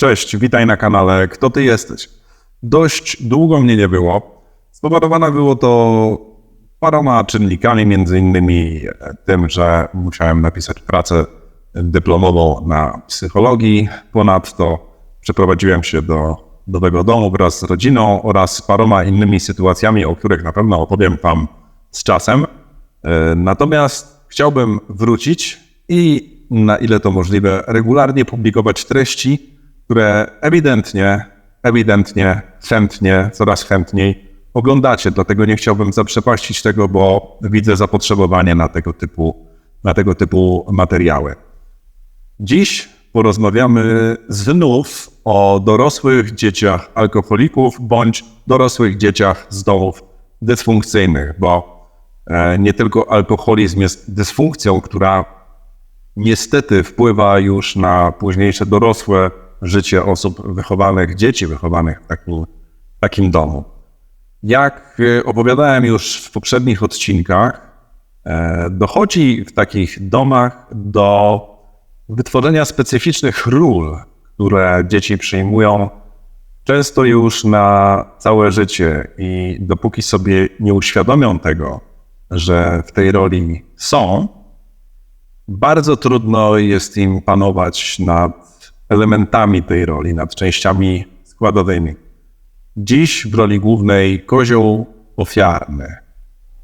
Cześć, witaj na kanale Kto Ty Jesteś? Dość długo mnie nie było. Spowodowane było to paroma czynnikami, między innymi tym, że musiałem napisać pracę dyplomową na psychologii. Ponadto przeprowadziłem się do nowego domu wraz z rodziną oraz paroma innymi sytuacjami, o których na pewno opowiem Wam z czasem. E, Natomiast chciałbym wrócić i na ile to możliwe, regularnie publikować treści, które ewidentnie, ewidentnie, chętnie, coraz chętniej oglądacie. Dlatego nie chciałbym zaprzepaścić tego, bo widzę zapotrzebowanie na tego typu, na tego typu materiały. Dziś porozmawiamy znów o dorosłych dzieciach alkoholików bądź dorosłych dzieciach z domów dysfunkcyjnych, bo e, nie tylko alkoholizm jest dysfunkcją, która niestety wpływa już na późniejsze dorosłe życie osób wychowanych, dzieci wychowanych w takim, takim domu. Jak e, opowiadałem już w poprzednich odcinkach, e, dochodzi w takich domach do wytworzenia specyficznych ról, które dzieci przyjmują często już na całe życie i dopóki sobie nie uświadomią tego, że w tej roli są, bardzo trudno jest im panować nad elementami tej roli, nad częściami składowymi. Dziś w roli głównej kozioł ofiarny.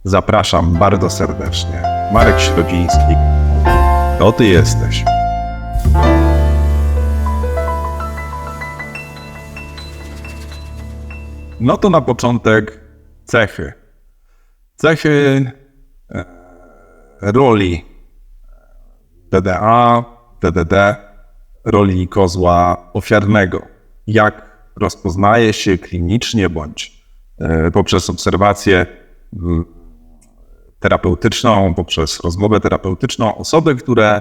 Zapraszam bardzo serdecznie. Marek Środziński. To ty jesteś. No to na początek cechy. Cechy e, roli DDA, DDD, roli kozła ofiarnego. Jak rozpoznaje się klinicznie bądź e, poprzez obserwację terapeutyczną, poprzez rozmowę terapeutyczną osoby, które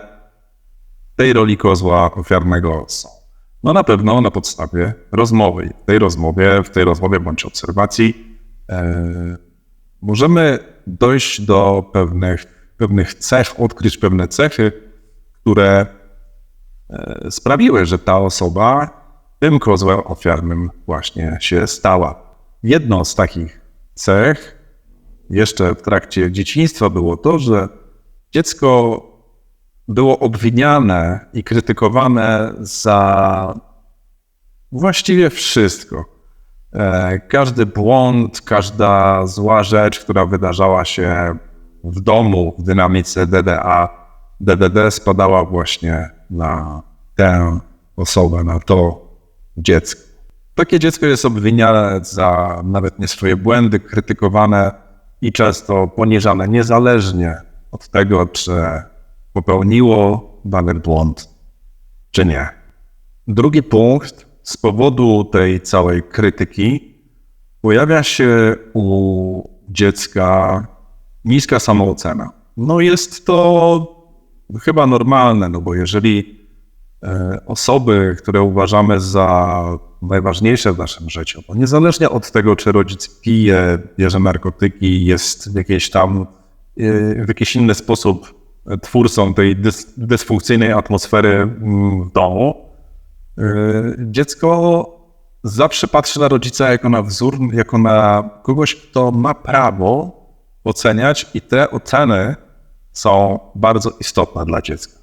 tej roli kozła ofiarnego są. No na pewno na podstawie rozmowy. W tej rozmowie, w tej rozmowie bądź obserwacji e, możemy dojść do pewnych, pewnych cech, odkryć pewne cechy, które sprawiły, że ta osoba tym kozłem ofiarnym właśnie się stała. Jedną z takich cech jeszcze w trakcie dzieciństwa było to, że dziecko było obwiniane i krytykowane za właściwie wszystko. E, Każdy błąd, każda zła rzecz, która wydarzała się w domu, w dynamice DDA, DDD spadała właśnie na tę osobę, na to dziecko. Takie dziecko jest obwiniane za nawet nie swoje błędy, krytykowane i często poniżane, niezależnie od tego, czy popełniło dany błąd, czy nie. Drugi punkt, z powodu tej całej krytyki, pojawia się u dziecka niska samoocena. No jest to chyba normalne, no bo jeżeli e, osoby, które uważamy za najważniejsze w naszym życiu, bo niezależnie od tego, czy rodzic pije, bierze narkotyki, jest w jakiejś tam, e, w jakiś inny sposób twórcą tej dys, dysfunkcyjnej atmosfery mm, w domu, e, dziecko zawsze patrzy na rodzica jako na wzór, jako na kogoś, kto ma prawo oceniać i te oceny są bardzo istotne dla dziecka.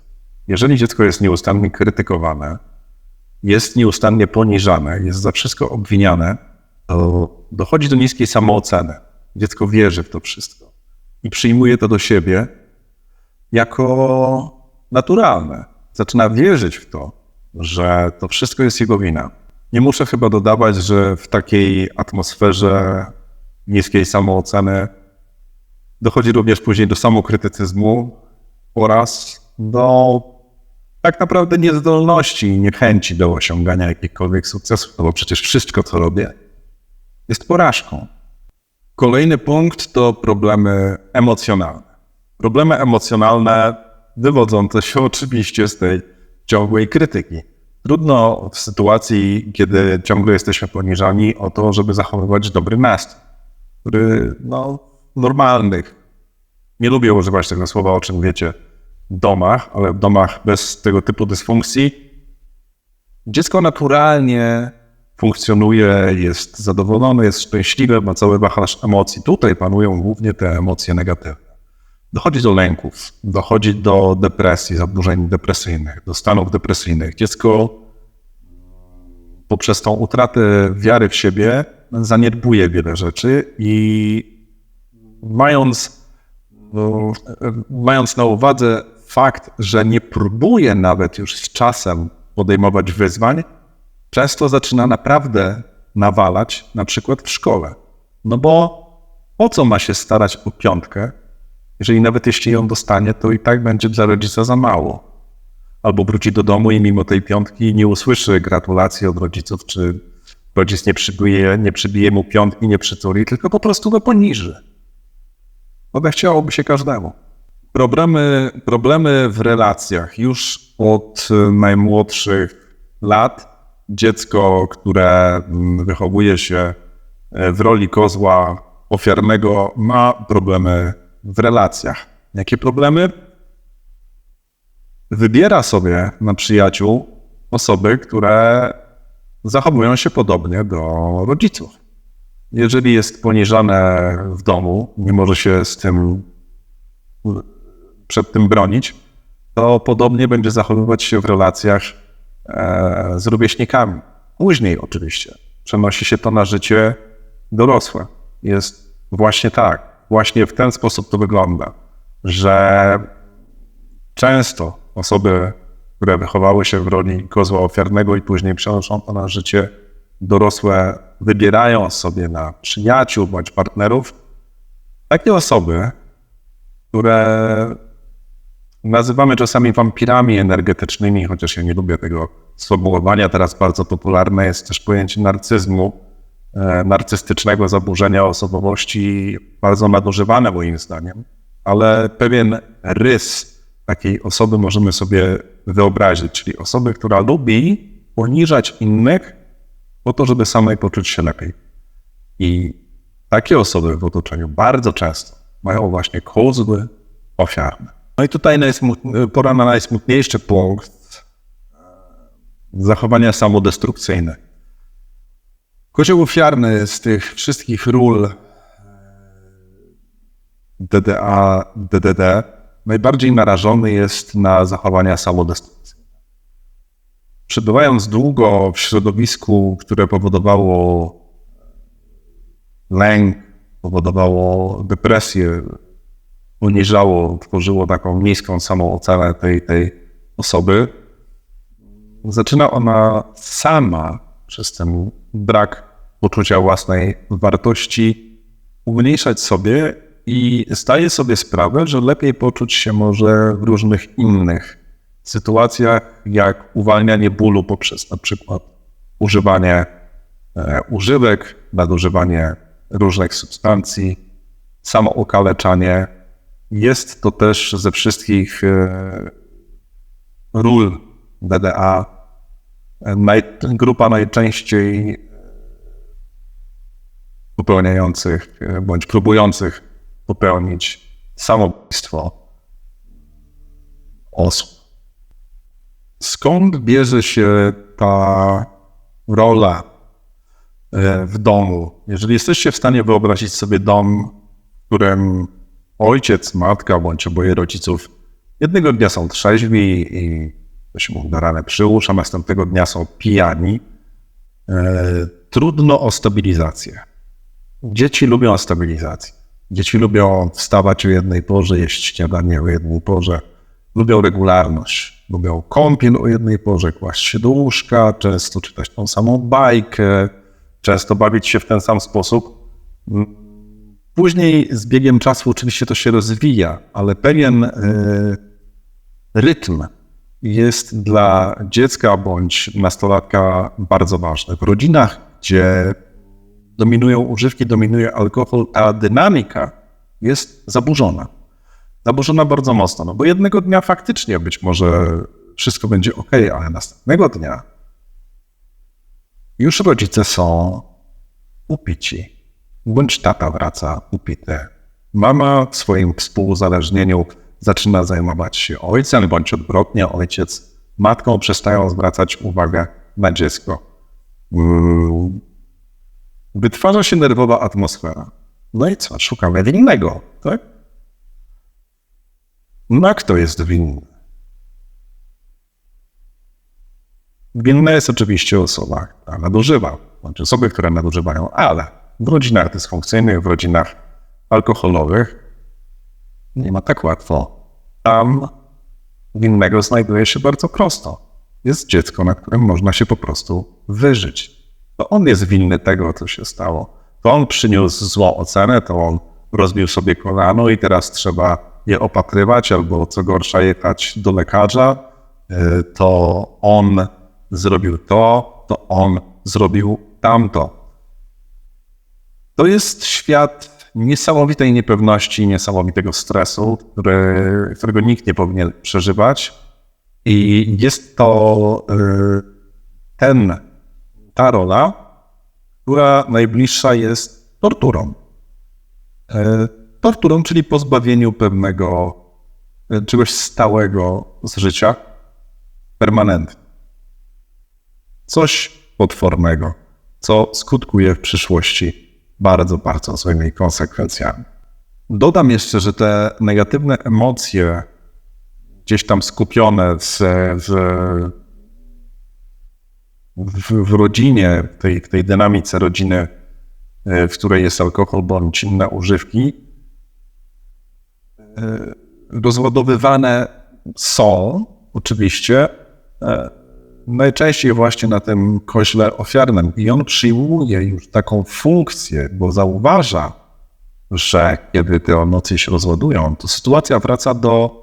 Jeżeli dziecko jest nieustannie krytykowane, jest nieustannie poniżane, jest za wszystko obwiniane, to dochodzi do niskiej samooceny. Dziecko wierzy w to wszystko i przyjmuje to do siebie jako naturalne. Zaczyna wierzyć w to, że to wszystko jest jego wina. Nie muszę chyba dodawać, że w takiej atmosferze niskiej samooceny dochodzi również później do samokrytycyzmu oraz do tak naprawdę niezdolności i niechęci do osiągania jakichkolwiek sukcesów, no bo przecież wszystko, co robię, jest porażką. Kolejny punkt to problemy emocjonalne. Problemy emocjonalne wywodzące się oczywiście z tej ciągłej krytyki. Trudno w sytuacji, kiedy ciągle jesteśmy poniżani, o to, żeby zachowywać dobry nastrój, który no, normalnych, nie lubię używać tego słowa, o czym wiecie, domach, ale w domach bez tego typu dysfunkcji Dziecko naturalnie funkcjonuje, jest zadowolone, jest szczęśliwe, ma cały wachlarz emocji. Tutaj panują głównie te emocje negatywne. Dochodzi do lęków, dochodzi do depresji, zaburzeń depresyjnych, do stanów depresyjnych. Dziecko poprzez tą utratę wiary w siebie zaniedbuje wiele rzeczy i mając, no, mając na uwadze fakt, że nie próbuje nawet już z czasem podejmować wyzwań, często zaczyna naprawdę nawalać, na przykład w szkole. No bo po co ma się starać o piątkę, jeżeli nawet jeśli ją dostanie, to i tak będzie dla rodzica za mało. Albo wróci do domu i mimo tej piątki nie usłyszy gratulacji od rodziców, czy rodzic nie przybije, nie przybije mu piątki, nie przytuli, tylko po prostu go poniży. One chciałoby się każdemu. Problemy, problemy w relacjach już od najmłodszych lat. Dziecko, które mm, wychowuje się e, w roli kozła ofiarnego, ma problemy w relacjach. Jakie problemy? Wybiera sobie na przyjaciół osoby, które zachowują się podobnie do rodziców. Jeżeli jest poniżane w domu, nie może się z tym przed tym bronić, to podobnie będzie zachowywać się w relacjach e, z rówieśnikami. Później oczywiście przenosi się to na życie dorosłe. Jest właśnie tak, właśnie w ten sposób to wygląda, że często osoby, które wychowały się w roli kozła ofiarnego i później przenoszą to na życie dorosłe, wybierają sobie na przyjaciół bądź partnerów takie osoby, które nazywamy czasami wampirami energetycznymi, chociaż ja nie lubię tego sformułowania. Teraz bardzo popularne jest też pojęcie narcyzmu, e, narcystycznego zaburzenia osobowości, bardzo nadużywane moim zdaniem, ale pewien rys takiej osoby możemy sobie wyobrazić, czyli osoby, która lubi poniżać innych po to, żeby samej poczuć się lepiej. I takie osoby w otoczeniu bardzo często mają właśnie kozły ofiarne. No i tutaj pora na najsmutniejszy punkt zachowania samodestrukcyjne. Kozioł ofiarny z tych wszystkich ról DDA, DDD najbardziej narażony jest na zachowania samodestrukcyjne. Przebywając długo w środowisku, które powodowało lęk, powodowało depresję, poniżało, tworzyło taką niską samoocenę tej, tej osoby, zaczyna ona sama przez ten brak poczucia własnej wartości umniejszać sobie i zdaje sobie sprawę, że lepiej poczuć się może w różnych innych sytuacjach, jak uwalnianie bólu poprzez na przykład używanie e, używek, nadużywanie różnych substancji, samookaleczanie. Jest to też ze wszystkich e, ról DDA e, naj, grupa najczęściej popełniających bądź próbujących popełnić samobójstwo osób. Skąd bierze się ta rola e, w domu? Jeżeli jesteście w stanie wyobrazić sobie dom, w którym ojciec, matka bądź oboje rodziców jednego dnia są trzeźwi i ktoś mu na ranę przyłóż, a następnego dnia są pijani, e, trudno o stabilizację. Dzieci lubią stabilizację. Dzieci lubią wstawać o jednej porze, jeść śniadanie o jednej porze, lubią regularność, lubią kąpiel o jednej porze, kłaść się do łóżka, często czytać tą samą bajkę, często bawić się w ten sam sposób. Później z biegiem czasu oczywiście to się rozwija, ale pewien y, rytm jest dla dziecka bądź nastolatka bardzo ważny. W rodzinach, gdzie dominują używki, dominuje alkohol, a dynamika jest zaburzona. Zaburzona bardzo mocno, no bo jednego dnia faktycznie być może wszystko będzie ok, ale następnego dnia już rodzice są upici, bądź tata wraca upity. Mama w swoim współuzależnieniu zaczyna zajmować się ojcem, bądź odwrotnie, ojciec matką przestają zwracać uwagę na dziecko. Mm, Wytwarza się nerwowa atmosfera. No i co? Szukamy winnego, tak? No kto jest winny? Winna jest oczywiście osoba, która nadużywa, znaczy osoby, które nadużywają, ale w rodzinach dysfunkcyjnych, w rodzinach alkoholowych nie ma tak łatwo. Tam winnego znajduje się bardzo prosto. Jest dziecko, na którym można się po prostu wyżyć. To on jest winny tego, co się stało. To on przyniósł złą ocenę, to on rozbił sobie kolano i teraz trzeba je opatrywać, albo co gorsza jechać do lekarza. Y, To on zrobił to, to on zrobił tamto. To jest świat niesamowitej niepewności, niesamowitego stresu, który, którego nikt nie powinien przeżywać. I jest to y, ten, ta rola, która najbliższa jest torturą. Torturą, czyli pozbawieniu pewnego y, czegoś stałego z życia, permanentnie. Coś potwornego, co skutkuje w przyszłości bardzo, bardzo złymi konsekwencjami. Dodam jeszcze, że te negatywne emocje, gdzieś tam skupione w, w, w, w rodzinie, w tej, w tej dynamice rodziny, e, w której jest alkohol bądź inne używki, e, rozładowywane są oczywiście e, najczęściej właśnie na tym koźle ofiarnym. I on przyjmuje już taką funkcję, bo zauważa, że kiedy te emocje się rozładują, to sytuacja wraca do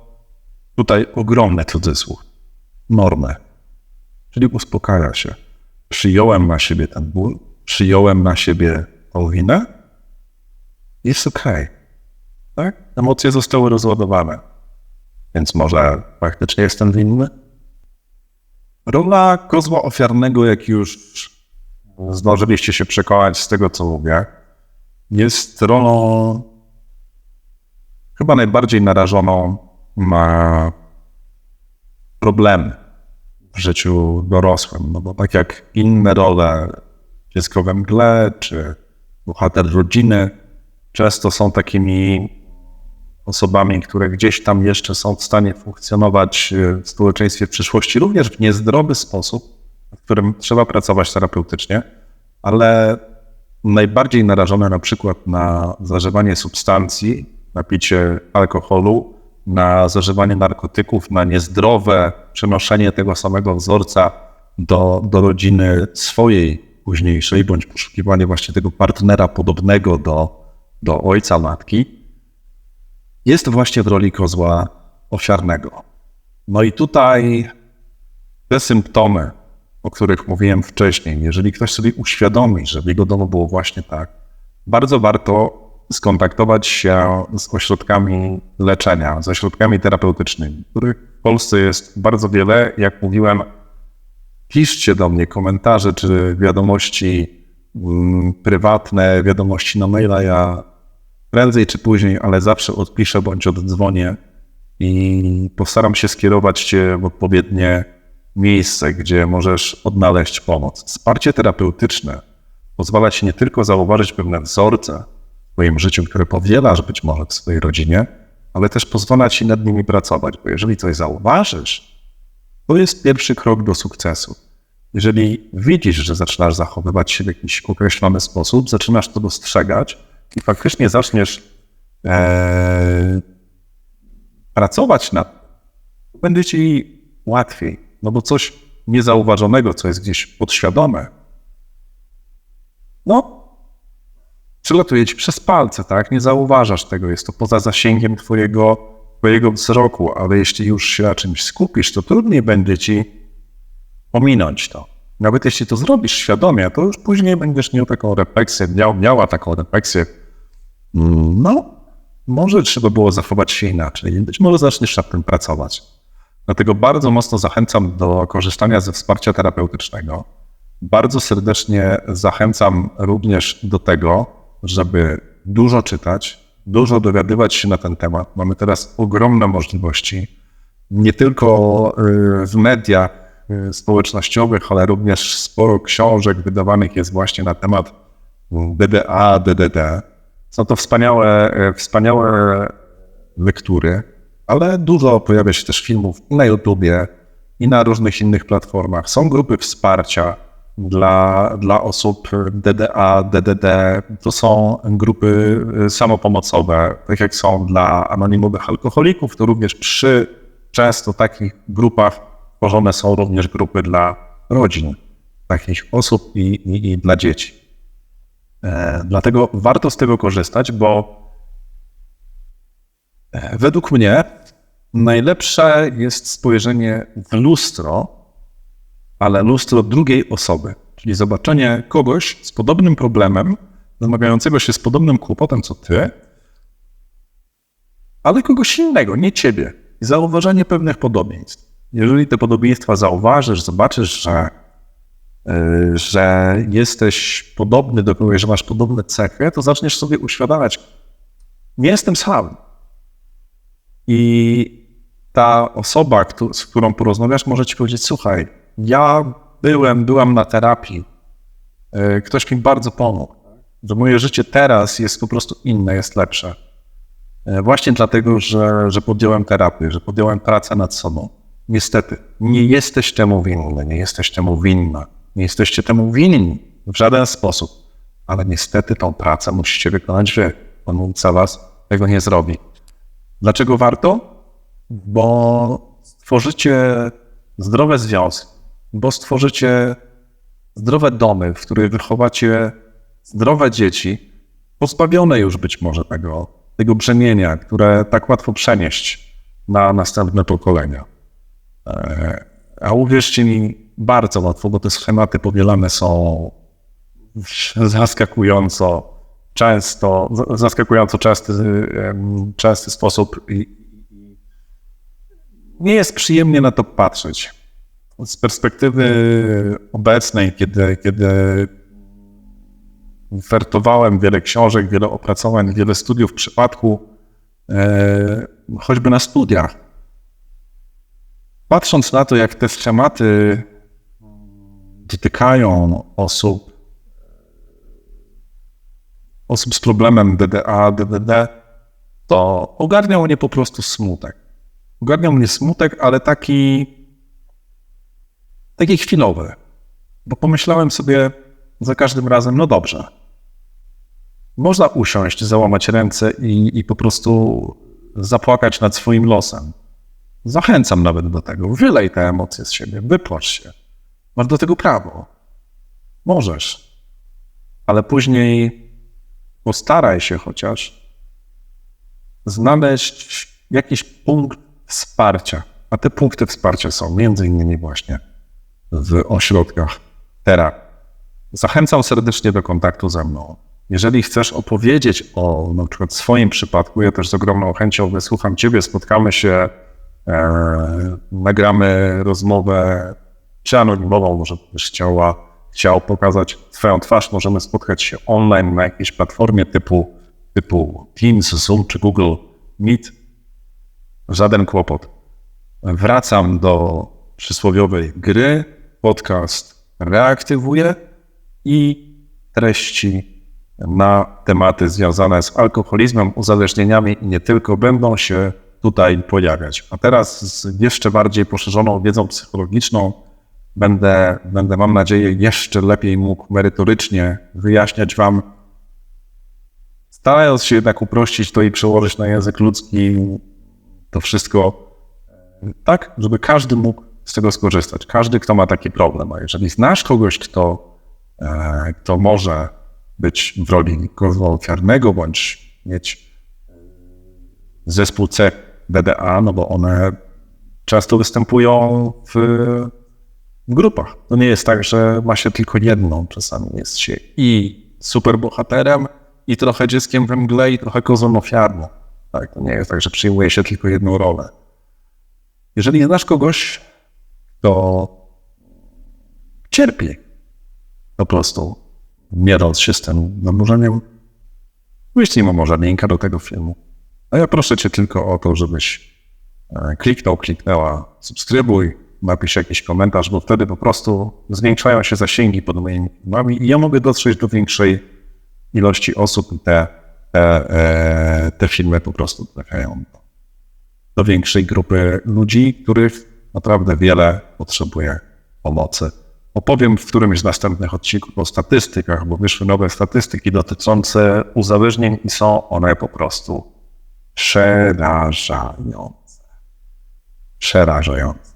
tutaj ogromny cudzysłów, normy. Czyli uspokaja się. Przyjąłem na siebie ten ból, przyjąłem na siebie tą winę, jest okej. Tak? Emocje zostały rozładowane. Więc może faktycznie jestem winny? Rola kozła ofiarnego, jak już zdążyliście się przekonać z tego, co mówię, jest rolą chyba najbardziej narażoną na problemy w życiu dorosłym. No bo tak jak inne role, dziecko we mgle, czy bohater rodziny, często są takimi osobami, które gdzieś tam jeszcze są w stanie funkcjonować e, w społeczeństwie w przyszłości, również w niezdrowy sposób, w którym trzeba pracować terapeutycznie, ale najbardziej narażone na przykład na zażywanie substancji, na picie alkoholu, na zażywanie narkotyków, na niezdrowe przenoszenie tego samego wzorca do, do rodziny swojej późniejszej, bądź poszukiwanie właśnie tego partnera podobnego do, do ojca, matki, jest właśnie w roli kozła ofiarnego. No i tutaj te symptomy, o których mówiłem wcześniej, jeżeli ktoś sobie uświadomi, że w jego domu było właśnie tak, bardzo warto skontaktować się z ośrodkami leczenia, z ośrodkami terapeutycznymi, których w Polsce jest bardzo wiele. Jak mówiłem, piszcie do mnie komentarze czy wiadomości mm, prywatne, wiadomości na maila. Ja prędzej czy później, ale zawsze odpiszę bądź oddzwonię i postaram się skierować Cię w odpowiednie miejsce, gdzie możesz odnaleźć pomoc. Wsparcie terapeutyczne pozwala Ci nie tylko zauważyć pewne wzorce w Twoim życiu, które powielasz być może w swojej rodzinie, ale też pozwala Ci nad nimi pracować, bo jeżeli coś zauważysz, to jest pierwszy krok do sukcesu. Jeżeli widzisz, że zaczynasz zachowywać się w jakiś określony sposób, zaczynasz to dostrzegać i faktycznie zaczniesz e, pracować nad będzie ci łatwiej. No bo coś niezauważonego, co jest gdzieś podświadome, no, przylatuje ci przez palce, tak? Nie zauważasz tego, jest to poza zasięgiem twojego, twojego wzroku, ale jeśli już się na czymś skupisz, to trudniej będzie ci ominąć to. Nawet jeśli to zrobisz świadomie, to już później będziesz miał taką refleksję, miał, miała taką refleksję, mm, no, może trzeba było zachować się inaczej, być może zaczniesz nad tym pracować. Dlatego bardzo mocno zachęcam do korzystania ze wsparcia terapeutycznego. Bardzo serdecznie zachęcam również do tego, żeby dużo czytać, dużo dowiadywać się na ten temat. Mamy teraz ogromne możliwości, nie tylko y, w mediach, społecznościowych, ale również sporo książek wydawanych jest właśnie na temat DDA, DDD. Są to wspaniałe, y, wspaniałe lektury, ale dużo pojawia się też filmów na YouTubie, i na różnych innych platformach. Są grupy wsparcia dla, dla osób DDA, DDD. To są grupy y, samopomocowe, tak jak są dla anonimowych alkoholików, to również przy często takich grupach tworzone są również grupy dla rodzin takich osób i, i, i dla dzieci. E, dlatego warto z tego korzystać, bo e, według mnie najlepsze jest spojrzenie w lustro, ale lustro drugiej osoby, czyli zobaczenie kogoś z podobnym problemem, zamawiającego się z podobnym kłopotem co ty, ale kogoś innego, nie ciebie. I zauważenie pewnych podobieństw. Jeżeli te podobieństwa zauważysz, zobaczysz, że, yy, że jesteś podobny do kogoś, że masz podobne cechy, to zaczniesz sobie uświadamiać, nie jestem sam. I ta osoba, z którą porozmawiasz, może ci powiedzieć: Słuchaj, ja byłem, byłam na terapii, e, ktoś mi bardzo pomógł, że moje życie teraz jest po prostu inne, jest lepsze. E, właśnie dlatego, że, że podjąłem terapię, że podjąłem pracę nad sobą. Niestety, nie jesteś temu winny, nie jesteś temu winna, nie jesteście temu winni w żaden sposób, ale niestety tą pracę musicie wykonać wy. On za was tego nie zrobi. Dlaczego warto? bo stworzycie zdrowe związki, bo stworzycie zdrowe domy, w których wychowacie zdrowe dzieci, pozbawione już być może tego, tego brzemienia, które tak łatwo przenieść na następne pokolenia. E, a uwierzcie mi, bardzo łatwo, bo te schematy powielane są zaskakująco często, zaskakująco częsty, częsty sposób nie jest przyjemnie na to patrzeć. Z perspektywy obecnej, kiedy, kiedy wertowałem wiele książek, wiele opracowań, wiele studiów w przypadku e, choćby na studiach. Patrząc na to, jak te schematy dotykają osób, osób z problemem DDA, DDD, to ogarniał mnie po prostu smutek. Ogarniał mnie smutek, ale taki, taki chwilowy. Bo pomyślałem sobie za każdym razem, no dobrze. Można usiąść, załamać ręce i, i po prostu zapłakać nad swoim losem. Zachęcam nawet do tego. Wylej te emocje z siebie, wypłacz się. Masz do tego prawo. Możesz. Ale później postaraj się chociaż znaleźć jakiś punkt wsparcia. A te punkty wsparcia są między innymi właśnie w ośrodkach terapii. Zachęcam serdecznie do kontaktu ze mną. Jeżeli chcesz opowiedzieć o na przykład swoim przypadku, ja też z ogromną chęcią wysłucham Ciebie, spotkamy się, nagramy rozmowę, czy anonimową, może byś chciała, chciał pokazać Twoją twarz, możemy spotkać się online na jakiejś platformie typu, typu Teams, Zoom czy Google Meet żaden kłopot. Wracam do przysłowiowej gry, podcast reaktywuję i treści na tematy związane z alkoholizmem, uzależnieniami i nie tylko będą się tutaj pojawiać. A teraz z jeszcze bardziej poszerzoną wiedzą psychologiczną będę, będę mam nadzieję, jeszcze lepiej mógł merytorycznie wyjaśniać Wam, starając się jednak uprościć to i przełożyć na język ludzki to wszystko tak, żeby każdy mógł z tego skorzystać. Każdy, kto ma taki problem. A jeżeli znasz kogoś, kto, e, kto może być w roli ofiarnego, bądź mieć e, zespół C BDA, no bo one często występują w, grupach. To nie jest tak, że ma się tylko jedną. Czasami jest się i superbohaterem, i trochę dzieckiem we mgle, i trochę kozłem ofiarną. Tak, to nie jest tak, że przyjmuje się tylko jedną rolę. Jeżeli znasz kogoś, kto cierpi po prostu, mierząc się z tym zaburzeniem, wyślij mu może linka do tego filmu. A ja proszę cię tylko o to, żebyś e, kliknął, kliknęła subskrybuj, napisz jakiś komentarz, bo wtedy po prostu zwiększają się zasięgi pod moimi filmami i ja mogę dotrzeć do większej ilości osób i te, te, e, te filmy po prostu trafiają do, do większej grupy ludzi, których naprawdę wiele potrzebuje pomocy. Opowiem w którymś z następnych odcinków o statystykach, bo wyszły nowe statystyki dotyczące uzależnień i są one po prostu przerażające. Przerażające.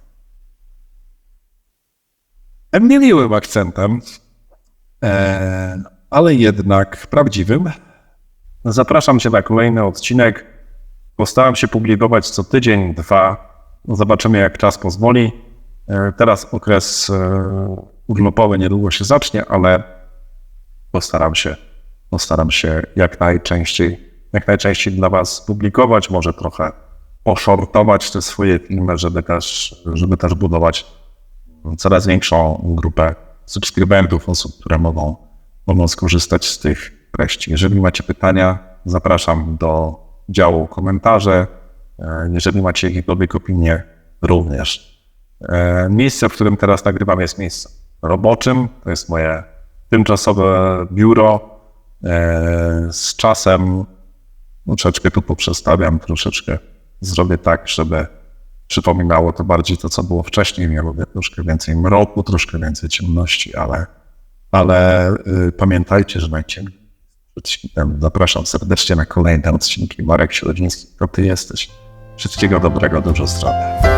Niemiłym akcentem, e, ale jednak prawdziwym. Zapraszam Cię na kolejny odcinek. Postaram się publikować co tydzień, dwa. Zobaczymy, jak czas pozwoli. E, Teraz okres e, urlopowy niedługo się zacznie, ale postaram się, postaram się jak najczęściej, jak najczęściej dla Was publikować, może trochę poszortować te swoje filmy, żeby też, żeby też budować coraz większą grupę subskrybentów, osób, które mogą, mogą skorzystać z tych treści. Jeżeli macie pytania, zapraszam do działu komentarze. E, Jeżeli macie jakiekolwiek opinie, również. E, Miejsce, w którym teraz nagrywam, jest miejscem roboczym. To jest moje tymczasowe biuro. E, Z czasem troszeczkę tu poprzestawiam, troszeczkę zrobię tak, żeby przypominało to bardziej to, co było wcześniej. Ja lubię troszkę więcej mroku, troszkę więcej ciemności, ale, ale y, pamiętajcie, że najciemniej. Zapraszam serdecznie na kolejne odcinki. Marek Śledziński, to ty jesteś. Wszystkiego dobrego, dużo zdrowia.